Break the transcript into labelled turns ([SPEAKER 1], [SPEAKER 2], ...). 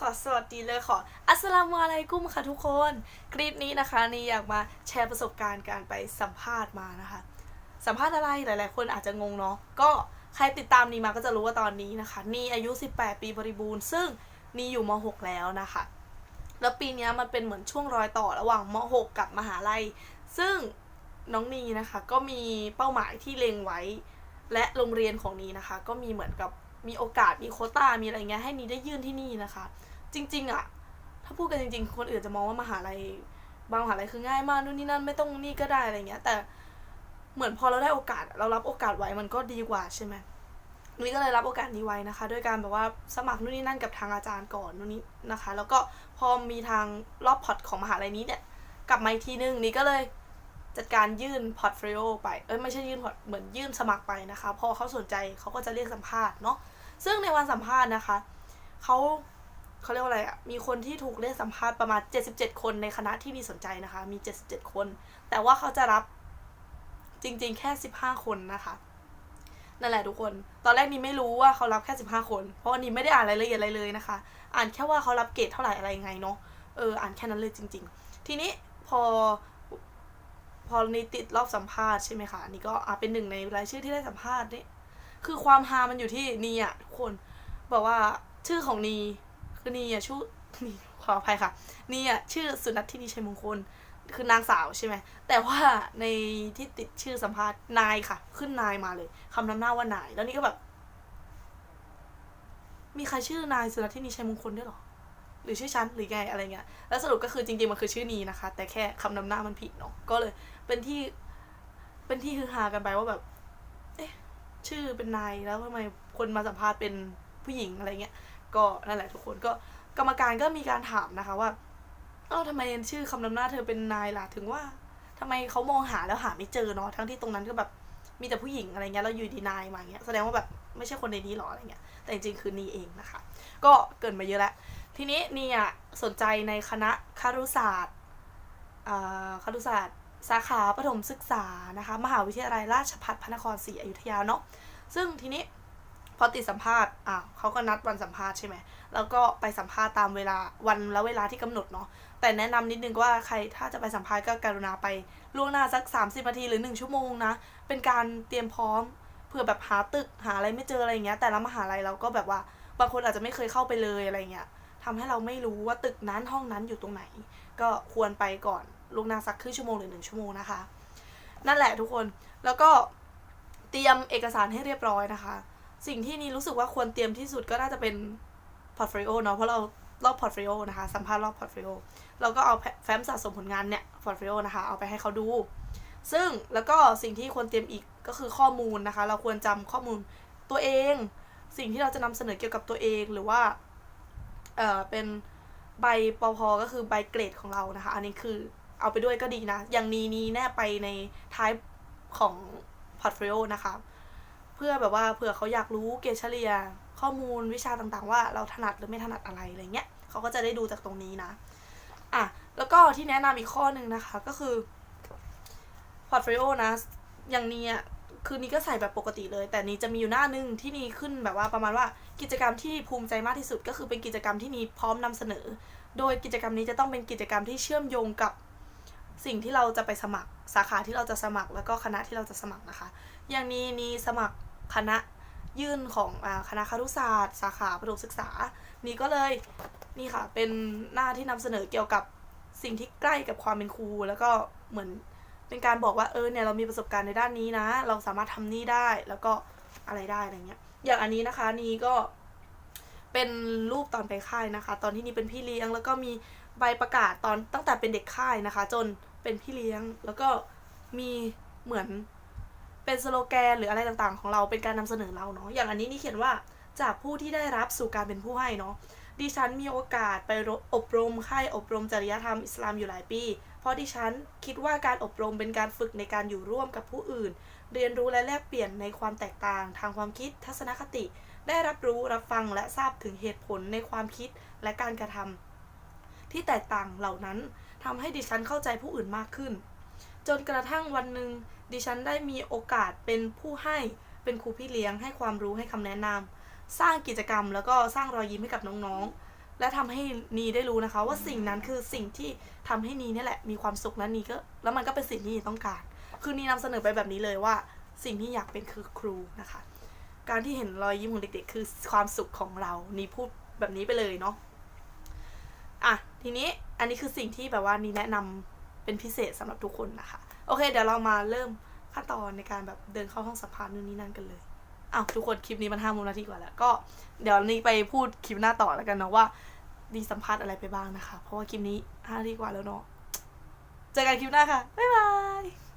[SPEAKER 1] ขอสวัสดีเลยขออัสสลามุอะลัยกุมค่ะทุกคน คลิปนี้นะคะนี่อยากมาแชร์ประสบการณ์การไปสัมภาษณ์มานะคะ สัมภาษณ์อะไรหลาย ๆ คนอาจจะงงเนาะก็ใครติดตามนี่มาก็จะรู้ว่าตอนนี้นะคะ นี่อายุ 18 ปีบริบูรณ์ ซึ่งนี่อยู่ม .6 แล้วนะคะ แล้วปีนี้มันเป็นเหมือนช่วงรอยต่อระหว่างม .6 กับมหาลัย ซึ่งน้องนีนะคะ ก็มีเป้าหมายที่เล็งไว้ และโรงเรียนของนีนะคะ ก็มีเหมือนกับมีโอกาสมีโควต้ามีอะไรเงี้ยให้นีได้ยื่นที่นี่นะคะ จริง ๆอะถ้าพูดกันจริง ๆ คนอื่นจะมองว่ามหาลัยบางมหาลัยคือง่ายมากนู่นนี่นั่นไม่ต้องนี่ก็ได้อะไรเงี้ย แต่เหมือนพอเราได้โอกาสเรารับโอกาสไว้มันก็ดีกว่าใช่ไหมนี่ก็เลยรับโอกาสนี้ไว้นะคะ ด้วยการแบบว่าสมัครนู่นนี่นั่นกับทางอาจารย์ก่อนนู่นนี่นะคะ แล้วก็พอมีทางรอบพอร์ตของมหาลัยนี้เนี่ยกลับมาอีกทีนึงนี่ก็เลยจัดการยื่นพอร์ตโฟลิโอไป เอ้ยไม่ใช่ยื่นพอร์ตเหมือนยื่นสมัครไปนะคะ พอเขาสนใจเขาก็จะเรียกสัมภาษณ์เนาะ ซึ่งในวันสัมภาษณ์นะคะ เขา เขาเรียกว่าอะไรอะมีคนที่ถูกเรียกสัมภาษณ์ประมาณ 77 คนในคณะที่มีสนใจนะคะ มี 77 คน แต่ว่าเขาจะรับจริง ๆ แค่ 15 คนนะคะนั่นแหละทุกคน ตอนแรกนี้ไม่รู้ว่าเขารับแค่ 15 คน เพราะวันนี้ไม่ได้อ่านรายละเอียดอะไรเลยนะคะ อ่านแค่ว่าเขารับเกรดเท่าไหร่อะไรยังไงเนาะ เออ อ่านแค่นั้นเลยจริง ๆ ทีนี้พอ พอนีติดรอบสัมภาษณ์ใช่ไหมคะ นี่ก็อะเป็นหนึ่งในรายชื่อที่ได้สัมภาษณ์นี่ คือความฮามันอยู่ที่นีอะทุกคน บอกว่าชื่อของนี คือนีอะชื่อนีขออภัยค่ะนีอะชื่อสุนัทที่นีชัยมงคล คือนางสาวใช่ไหมแต่ว่าในที่ติดชื่อสัมภาษณ์นายค่ะ ขึ้นนายมาเลยคำนำหน้าว่านาย แล้วนี่ก็แบบ มีใครชื่อนายสุนัทที่นีชัยมงคลด้วยหรอหรือชื่อฉันหรือไงอะไรเงี้ย แล้วสรุปก็คือจริงๆมันคือชื่อนีนะคะ แต่แค่คำนำหน้ามันผิดเนาะ ก็เลยเป็นที่ เป็นที่ฮือฮากันไปว่าแบบ เอ๊ะ ชื่อเป็นนายแล้วทำไมคนมาสัมภาษณ์เป็นผู้หญิงอะไรเงี้ย ก็นั่นแหละทุกคนก็กรรมการก็มีการถามนะคะว่าเอ้าทำไมชื่อคำนำหน้าเธอเป็นนายล่ะถึงว่าทำไมเขามองหาแล้วหาไม่เจอเนาะทั้งที่ตรงนั้นก็แบบมีแต่ผู้หญิงอะไรเงี้ยแล้วอยู่ดีนายมาเงี้ยแสดงว่าแบบไม่ใช่คนในนี้หรออะไรเงี้ยแต่จริงๆคือนีเองนะคะ ก็เกินมาเยอะแล้วทีนี้นีอะสนใจในคณะคารุศาสตร์อ่าคารุศาสตร์ สาขาปฐมศึกษานะคะ มหาวิทยาลัยราชภัฏพระนครศรีอยุธยาเนาะซึ่งทีนี้ พอติดสัมภาษณ์อะเขาก็นัดวันสัมภาษณ์ใช่ไหมแล้วก็ไปสัมภาษณ์ตามเวลาวันและเวลาที่กำหนดเนาะแต่แนะนำนิดนึงว่าใครถ้าจะไปสัมภาษณ์ก็กรุณาไปล่วงหน้าสัก 30นาทีหรือ 1 ชั่วโมงนะ เป็นการเตรียมพร้อมเผื่อแบบหาตึกหาอะไรไม่เจออะไรอย่างเงี้ยแต่ละมหาลัยเราก็แบบว่าบางคนอาจจะไม่เคยเข้าไปเลยอะไรเงี้ยทำให้เราไม่รู้ว่าตึกนั้นห้องนั้นอยู่ตรงไหน ก็ควรไปก่อนล่วงหน้าสักครึ่งชั่วโมงหรือหนึ่งชั่วโมงนะคะ นั่นแหละทุกคนแล้วก็เตรียมเอกสารให้เรียบร้อยนะคะ สิ่งที่นี่รู้สึกว่าควรเตรียมที่สุดก็น่าจะเป็นพอร์ตโฟลิโอเนาะเพราะเรารอบพอร์ตโฟลิโอนะคะ สัมภาษณ์รอบพอร์ตโฟลิโอเราก็เอาแฟ้มสะสมผลงานเนี่ยพอร์ตโฟลิโอนะคะ เอาไปให้เขาดู ซึ่งแล้วก็สิ่งที่ควรเตรียมอีกก็คือข้อมูลนะคะ เราควรจำข้อมูลตัวเอง สิ่งที่เราจะนำเสนอเกี่ยวกับตัวเองหรือว่าเออเป็นใบปพก็คือใบเกรดของเรานะคะ อันนี้คือเอาไปด้วยก็ดีนะ อย่างนี้นี้แนบไปในท้ายของพอร์ตโฟลิโอนะคะ พื่อแบบว่าเผื่อเขาอยากรู้เกรดเฉลี่ยข้อมูลวิชาต่างๆ ว่าเราถนัดหรือไม่ถนัดอะไรอะไรเงี้ยเขาก็จะได้ดูจากตรงนี้นะอะแล้วก็ที่แนะนำอีกข้อหนึ่งนะคะก็คือพอร์ตโฟลิโอนะ อย่างนี้อะคือนี้ก็ใส่แบบปกติเลย แต่นี้จะมีอยู่หน้านึงที่นี้ขึ้นแบบว่าประมาณว่ากิจกรรมที่ภูมิใจมากที่สุด ก็คือเป็นกิจกรรมที่นี้พร้อมนำเสนอ โดยกิจกรรมนี้จะต้องเป็นกิจกรรมที่เชื่อมโยงกับสิ่งที่เราจะไปสมัครสาขาที่เราจะสมัครแล้วก็คณะที่เราจะสมัครนะคะ อย่างนี้นี่สมัคร คณะยื่นของอคณะครุศาสตร์ สาขาประถมศึกษา นี่ก็เลยนี่ค่ะ เป็นหน้าที่นำเสนอเกี่ยวกับสิ่งที่ใกล้กับความเป็นครู แล้วก็เหมือนเป็นการบอกว่าเออเนี่ยเรามีประสบการณ์ในด้านนี้นะ เราสามารถทำนี่ได้แล้วก็อะไรได้อะไรเงี้ย อย่างอันนี้นะคะนี่ก็เป็นรูปตอนไปค่ายนะคะ ตอนที่นี่เป็นพี่เลี้ยง แล้วก็มีใบประกาศตอนตั้งแต่เป็นเด็กค่ายนะคะ จนเป็นพี่เลี้ยงแล้วก็มีเหมือน เป็นสโลแกนหรืออะไรต่างๆ ของเราเป็นการนำเสนอเราเนาะอย่างอันนี้นี่เขียนว่าจากผู้ที่ได้รับสู่การเป็นผู้ให้เนาะดิฉันมีโอกาสไปอบรมค่ายอบรมจริยธรรมอิสลามอยู่หลายปี เพราะดิฉันคิดว่าการอบรมเป็นการฝึกในการอยู่ร่วมกับผู้อื่น เรียนรู้และแลกเปลี่ยนในความแตกต่าง ทางความคิดทัศนคติ ได้รับรู้รับฟังและทราบถึงเหตุผลในความคิดและการกระทำที่แตกต่างเหล่านั้นทำให้ดิฉันเข้าใจผู้อื่นมากขึ้น จนกระทั่งวันหนึ่งดิฉันได้มีโอกาสเป็นผู้ให้เป็นครูพี่เลี้ยงให้ความรู้ให้คำแนะนำสร้างกิจกรรมแล้วก็สร้างรอยยิ้มให้กับน้องๆ และทำให้นีได้รู้นะคะ ว่าสิ่งนั้นคือสิ่งที่ทำให้นีนี่แหละมีความสุขและนีก็แล้วมันก็เป็นสิ่งที่นีต้องการ คือนีนำเสนอไปแบบนี้เลยว่า สิ่งที่อยากเป็นคือครูนะคะ การที่เห็นรอยยิ้มของเด็กๆ คือความสุขของเรานีพูดแบบนี้ไปเลยเนาะอะทีนี้อันนี้คือสิ่งที่แบบว่านีแนะนำ เป็นพิเศษสำหรับทุกคนนะคะ โอเค เดี๋ยวเรามาเริ่มขั้นตอนในการแบบเดินเข้าห้องสัมภาษณ์นู่นนี่นั่นกันเลยอ้าวทุกคนคลิปนี้มันห้าโมงนาทีกว่าแล้ว ก็เดี๋ยวนี้ไปพูดคลิปหน้าต่อแล้วกันเนาะว่าดีสัมภาษณ์อะไรไปบ้างนะคะ เพราะว่าคลิปนี้ห้านาทีกว่าแล้วเนาะเจอกันคลิปหน้าค่ะบ๊ายบาย